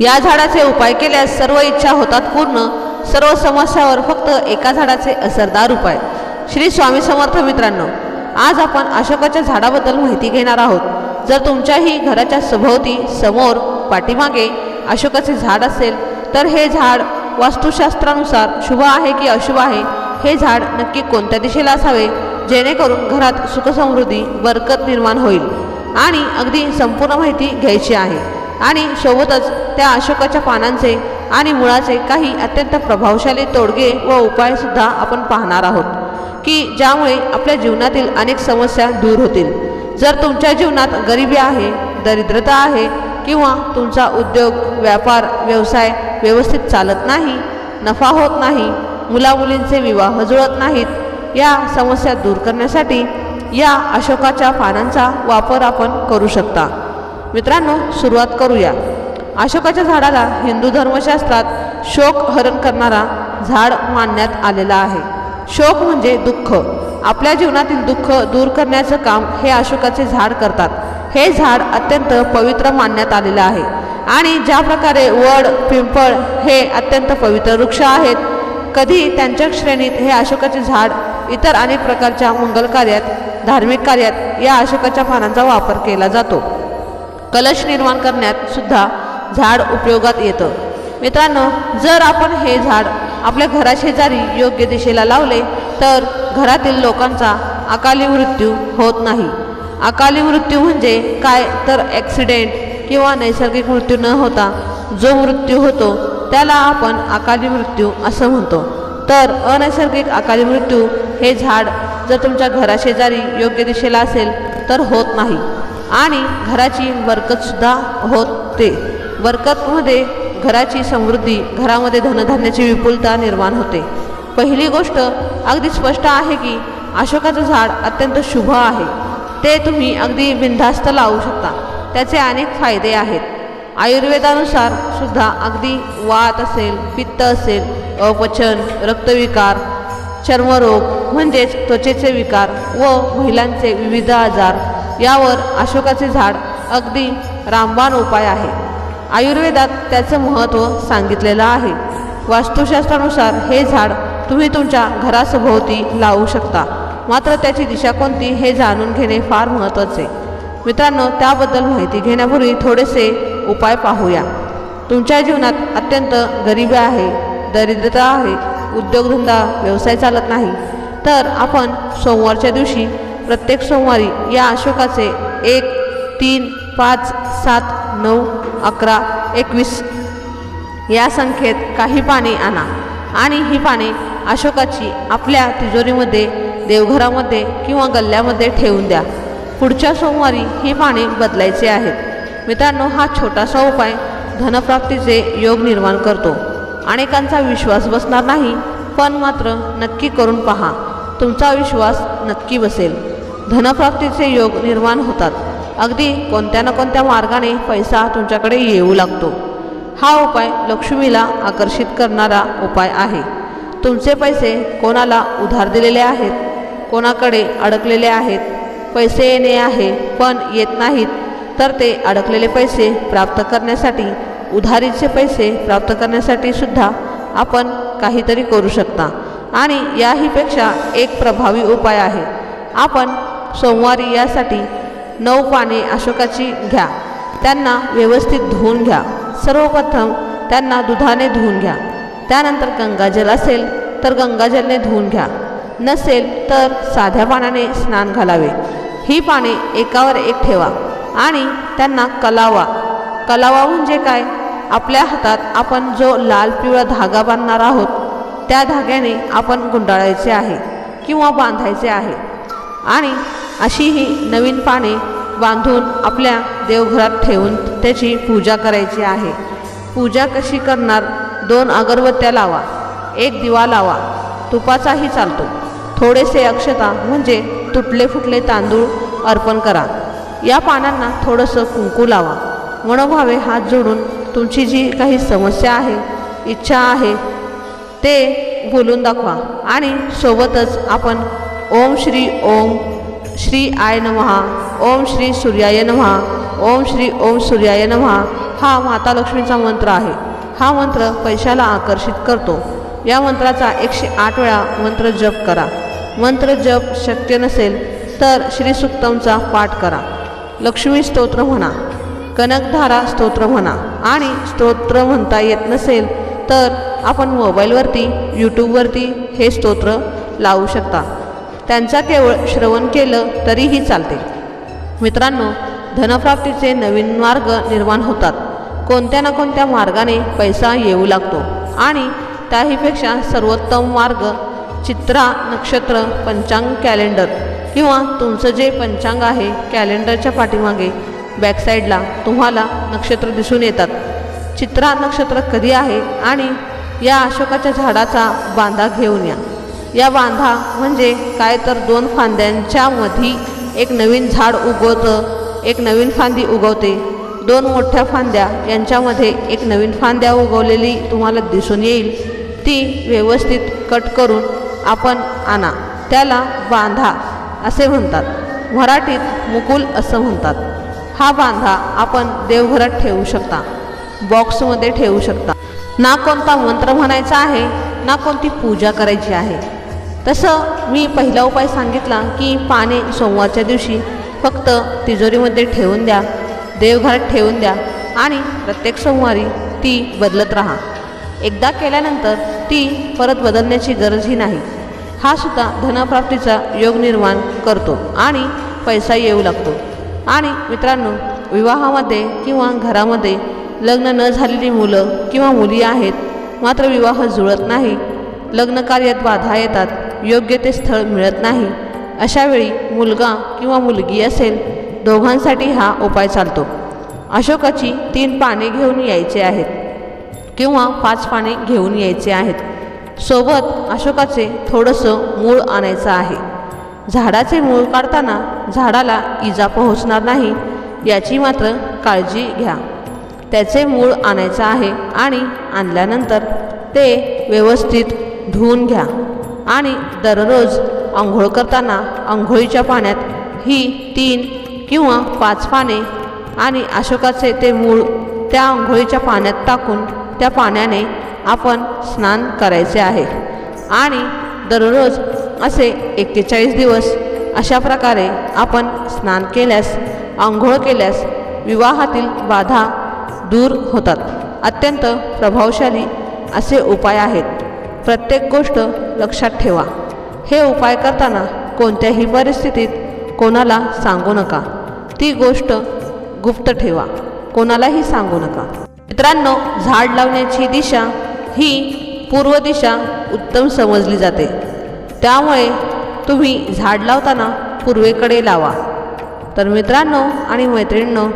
या झाडाचे उपाय केल्यास सर्व इच्छा होतात पूर्ण. सर्व समस्यावर फक्त एका झाडाचे असरदार उपाय. श्री स्वामी समर्थ मित्रांनो आज आपण अशोकाच्या झाडाबद्दल माहिती घेणार आहोत. जर तुमच्याही घराच्या सभोवती समोर पाठीमागे अशोकाचे झाड असेल तर हे झाड वास्तुशास्त्रानुसार शुभ आहे की अशुभ आहे हे झाड नक्की कोणत्या दिशेला असावे जेणेकरून घरात सुखसमृद्धी बरकत निर्माण होईल. आणि अगदी संपूर्ण माहिती घ्यायची आहे. आणि सोबतच त्या अशोकाच्या पानांचे आणि मुळाचे काही अत्यंत प्रभावशाली तोडगे व उपायसुद्धा आपण पाहणार आहोत की ज्यामुळे आपल्या जीवनातील अनेक समस्या दूर होतील. जर तुमच्या जीवनात गरिबी आहे दरिद्रता आहे किंवा तुमचा उद्योग व्यापार व्यवसाय व्यवस्थित चालत नाही नफा होत नाही मुलामुलींचे विवाह जुळत नाहीत या समस्या दूर करण्यासाठी या अशोकाच्या पानांचा वापर आपण करू शकता. मित्रांनो सुरुवात करूया. अशोकाच्या झाडाला हिंदू धर्मशास्त्रात शोक हरण करणारा झाड मानण्यात आलेला आहे. शोक म्हणजे दुःख. आपल्या जीवनातील दुःख दूर करण्याचं काम हे अशोकाचे झाड करतात. हे झाड अत्यंत पवित्र मानण्यात आलेलं आहे. आणि ज्या प्रकारे वड पिंपळ हे अत्यंत पवित्र वृक्ष आहेत कधी त्यांच्या श्रेणीत हे अशोकाचे झाड इतर अनेक प्रकारच्या मंगल कार्यात धार्मिक कार्यात या अशोकाच्या पानांचा वापर केला जातो. कलश निर्माण करण्यात सुद्धा झाड उपयोगात येतं. मित्रांनो जर आपण हे झाड आपल्या घराशेजारी योग्य दिशेला लावले तर घरातील लोकांचा अकाली मृत्यू होत नाही. अकाली मृत्यू म्हणजे काय? तर ॲक्सिडेंट किंवा नैसर्गिक मृत्यू न होता जो मृत्यू होतो त्याला आपण अकाली मृत्यू असं म्हणतो. तर अनैसर्गिक अकाली मृत्यू हे झाड जर तुमच्या घराशेजारी योग्य दिशेला असेल तर होत नाही. आणि घराची बरकतसुद्धा होते बरकतमध्ये घराची समृद्धी घरामध्ये धनधान्याची विपुलता निर्माण होते. पहिली गोष्ट अगदी स्पष्ट आहे की अशोकाचं झाड अत्यंत शुभ आहे. ते तुम्ही अगदी बिनधास्त लावू शकता. त्याचे अनेक फायदे आहेत. आयुर्वेदानुसार सुद्धा अगदी वात असेल पित्त असेल अपचन रक्तविकार चर्मरोग म्हणजेच त्वचेचे विकार व महिलांचे विविध आजार यावर अशोकाचे झाड अगदी रामबाण उपाय आहे. आयुर्वेदात त्याचं महत्त्व सांगितलेलं आहे. वास्तुशास्त्रानुसार हे झाड तुम्ही तुमच्या घरासभोवती लावू शकता. मात्र त्याची दिशा कोणती हे जाणून घेणे फार महत्त्वाचे. मित्रांनो त्याबद्दल माहिती घेण्यापूर्वी थोडेसे उपाय पाहूया. तुमच्या जीवनात अत्यंत गरिबी आहे दरिद्रता आहे उद्योगधंदा व्यवसाय चालत नाही. तर आपण सोमवारच्या दिवशी प्रत्येक सोमवारी या अशोकाचे एक तीन पाच सात नऊ अकरा एकवीस या संख्येत काही पाने आणा. आणि ही पाने अशोकाची आपल्या तिजोरीमध्ये देवघरामध्ये किंवा गल्ल्यामध्ये ठेवून द्या. पुढच्या सोमवारी ही पाने बदलायची आहेत. मित्रांनो हा छोटासा उपाय धनप्राप्तीचे योग निर्माण करतो. अनेकांचा विश्वास बसणार नाही पण मात्र नक्की करून पहा. तुमचा विश्वास नक्की बसेल. धनप्राप्तीचे योग निर्माण होतात. अगदी कोणत्या ना कोणत्या मार्गाने पैसा तुमच्याकडे येऊ लागतो. हा उपाय लक्ष्मीला आकर्षित करणारा उपाय आहे. तुमचे पैसे कोणाला उधार दिलेले आहेत? कोणाकडे अडकलेले आहेत? पैसे येणे आहे पण येत नाहीत तर ते अडकलेले पैसे प्राप्त करण्यासाठी उधारीचे पैसे प्राप्त करण्यासाठी सुद्धा आपण काहीतरी करू शकता. आणि याहीपेक्षा एक प्रभावी उपाय आहे. आपण सोमवारी यासाठी नऊ पाने अशोकाची घ्या. त्यांना व्यवस्थित धुवून घ्या. सर्वप्रथम त्यांना दुधाने धुवून घ्या. त्यानंतर गंगाजल असेल तर गंगाजलने धुवून घ्या. नसेल तर साध्या पाण्याने स्नान घालावे. ही पाने एकावर एक ठेवा आणि त्यांना कलावा. कलावा म्हणजे काय? आपल्या हातात आपण जो लाल पिवळा धागा बांधणार आहोत त्या धाग्याने आपण गुंडाळायचे आहे किंवा बांधायचे आहे. आणि अशी ही नवीन पाने बांधून आपल्या देवघरात ठेवून त्याची पूजा करायची आहे. पूजा कशी करणार? दोन अगरबत्त्या लावा एक दिवा लावा तुपाचाही चालतो. थोडेसे अक्षता म्हणजे तुटले फुटले तांदूळ अर्पण करा. या पानांना थोडंसं कुंकू लावा. मनोभावे हात जोडून तुमची जी काही समस्या आहे इच्छा आहे ते बोलून दाखवा आणि सोबतच आपण ओम श्री ओम श्री आय नमहा ओम श्री सूर्याय नमहा ओम श्री ओम सूर्याय नमः. हा माता लक्ष्मीचा मंत्र आहे. हा मंत्र पैशाला आकर्षित करतो. या मंत्राचा एकशे आठ वेळा मंत्र जप करा. मंत्र जप शक्य नसेल तर श्री सुक्तमचा पाठ करा. लक्ष्मी स्तोत्र म्हणा कनकधारा स्तोत्र म्हणा आणि स्तोत्र म्हणता येत नसेल तर आपण मोबाईलवरती यूट्यूबवरती हे स्तोत्र लावू शकता. त्यांचा केवळ श्रवण केलं तरीही चालते. मित्रांनो धनप्राप्तीचे नवीन मार्ग निर्माण होतात. कोणत्या ना कोणत्या मार्गाने पैसा येऊ लागतो. आणि त्याहीपेक्षा सर्वोत्तम मार्ग चित्रा नक्षत्र पंचांग कॅलेंडर किंवा तुमचं जे पंचांग आहे कॅलेंडरच्या पाठीमागे बॅकसाईडला तुम्हाला नक्षत्र दिसून येतात. चित्रा नक्षत्र कधी आहे आणि या अशोकाच्या झाडाचा बांधा घेऊन या. या बांधा म्हणजे काय तर दोन फांद्यांच्या मधी एक नवीन झाड उगवतं एक नवीन फांदी उगवते. दोन मोठ्या फांद्या यांच्यामध्ये एक नवीन फांद्या उगवलेली तुम्हाला दिसून येईल. ती व्यवस्थित कट करून आपण आणा. त्याला बांधा असे म्हणतात. मराठीत मुकुल असं म्हणतात. हा बांधा आपण देवघरात ठेवू शकता. बॉक्समध्ये ठेवू शकता. ना कोणता मंत्र म्हणायचा आहे ना कोणती पूजा करायची आहे. तसं मी पहिला उपाय सांगितला की पाने सोमवारच्या दिवशी फक्त तिजोरीमध्ये ठेवून द्या देवघरात ठेवून द्या आणि प्रत्येक सोमवारी ती बदलत राहा. एकदा केल्यानंतर ती परत बदलण्याची गरजही नाही. हा सुद्धा धनप्राप्तीचा योग निर्माण करतो आणि पैसा येऊ लागतो. आणि मित्रांनो विवाहामध्ये किंवा घरामध्ये लग्न न झालेली मुलं किंवा मुली आहेत मात्र विवाह जुळत नाही लग्नकार्यात बाधा येतात योग्य ते स्थळ मिळत नाही. अशावेळी मुलगा किंवा मुलगी असेल दोघांसाठी हा उपाय चालतो. अशोकाची तीन पाने घेऊन यायचे आहेत किंवा पाच पाने घेऊन यायचे आहेत. सोबत अशोकाचे थोडंसं मूळ आणायचं आहे. झाडाचे मूळ काढताना झाडाला इजा पोहोचणार नाही याची मात्र काळजी घ्या. त्याचे मूळ आणायचं आहे आणि आणल्यानंतर ते व्यवस्थित धुवून घ्या. आणि दररोज आंघोळ करताना आंघोळीच्या पाण्यात ही तीन किंवा पाच पाने आणि अशोकाचे ते मूळ त्या आंघोळीच्या पाण्यात टाकून त्या पाण्याने आपण स्नान करायचे आहे. आणि दररोज असे एक्केचाळीस दिवस अशा प्रकारे आपण स्नान केल्यास आंघोळ केल्यास विवाहातील बाधा दूर होतात. अत्यंत प्रभावशाली असे उपाय आहेत. प्रत्येक गोष्ट लक्षात ठेवा. हे उपाय करताना कोणत्याही परिस्थितीत कोणाला सांगू नका. ती गोष्ट गुप्त ठेवा. कोणालाही सांगू नका. मित्रांनो झाड लावण्याची दिशा ही पूर्व दिशा उत्तम समजली जाते. त्यामुळे तुम्ही झाड लावताना पूर्वेकडे लावा. तर मित्रांनो आणि मैत्रिणींनो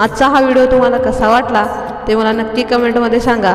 आजचा हा व्हिडिओ तुम्हाला कसा वाटला ते मला नक्की कमेंटमध्ये सांगा.